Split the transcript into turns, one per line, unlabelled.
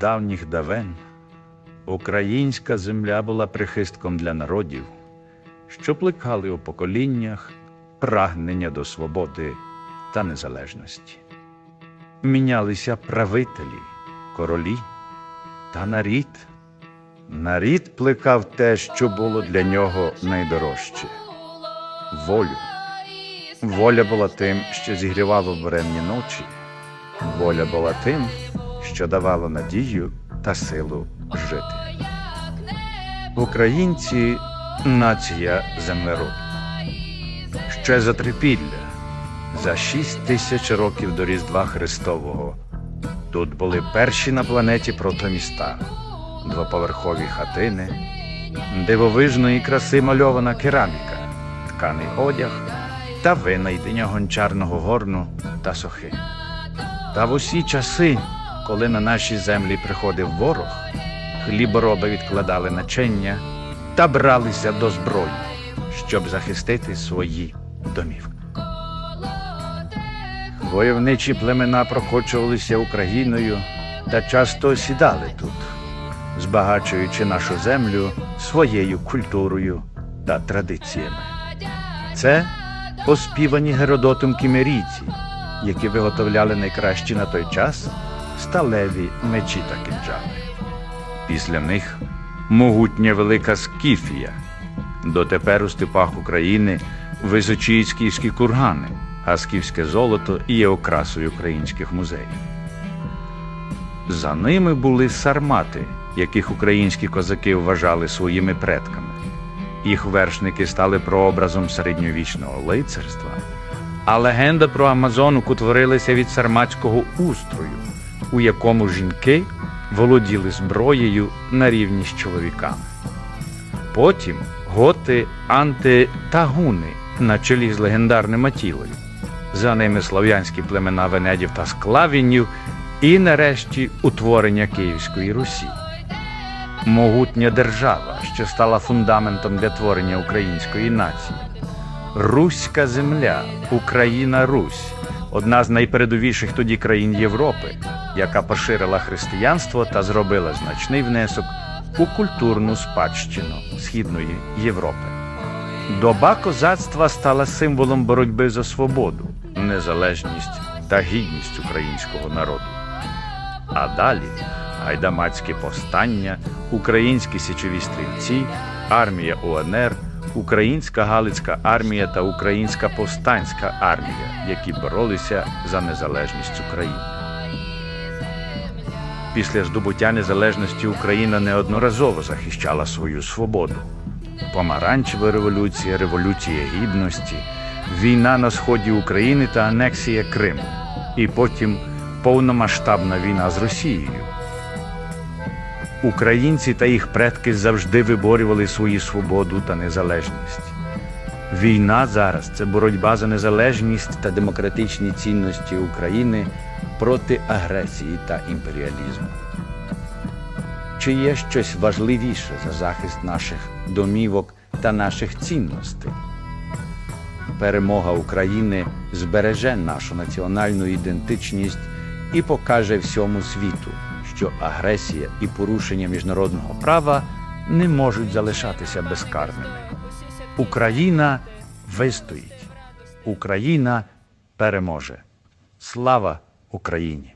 давніх давен українська земля була прихистком для народів, що плекали у поколіннях прагнення до свободи та незалежності. Мінялися правителі, королі та нарід. Нарід плекав те, що було для нього найдорожче волю. Воля була тим, що зігрівало буремні ночі. Воля була тим, що давала надію та силу жити. Українці нація землерод. Ще за трипілля, за шість тисяч років до Різдва Христового. Тут були перші на планеті протоміста, двоповерхові хатини, дивовижної краси мальована кераміка, тканий одяг та винайдення гончарного горну та сохи. Та в усі часи, коли на наші землі приходив ворог, хлібороби відкладали начення та бралися до зброї, щоб захистити свої домівки. Войовничі племена прокочувалися Україною та часто осідали тут, збагачуючи нашу землю своєю культурою та традиціями. Це оспівані Геродотом кімерійці, які виготовляли найкращі на той час сталеві мечі та кинджали. Після них могутня велика Скіфія. Дотепер у степах України височіють скіфські кургани, а скіфське золото є окрасою українських музеїв. За ними були сармати, яких українські козаки вважали своїми предками. Їх вершники стали прообразом середньовічного лицарства, а легенда про Амазонок утворилася від сарматського устрою, у якому жінки володіли зброєю на рівні з чоловіками. Потім готи, анти та на чолі з легендарним Атілою. За ними слов'янські племена Венедів та Склавінів і нарешті утворення Київської Русі. Могутня держава, що стала фундаментом для творення української нації. Руська земля, Україна Русь, одна з найпередовіших тоді країн Європи, яка поширила християнство та зробила значний внесок у культурну спадщину Східної Європи. Доба козацтва стала символом боротьби за свободу, незалежність та гідність українського народу. А далі гайдамацьке повстання, українські січові стрільці, армія УНР, Українська Галицька армія та Українська повстанська армія, які боролися за незалежність України. Після здобуття незалежності Україна неодноразово захищала свою свободу. Помаранчева революція, революція гідності, війна на сході України та анексія Криму, і потім повномасштабна війна з Росією. Українці та їх предки завжди виборювали свою свободу та незалежність. Війна зараз це боротьба за незалежність та демократичні цінності України проти агресії та імперіалізму. Чи є щось важливіше за захист наших домівок та наших цінностей? Перемога України збереже нашу національну ідентичність і покаже всьому світу, що агресія і порушення міжнародного права не можуть залишатися безкарними. Україна вистоїть, Україна переможе. Слава Україні!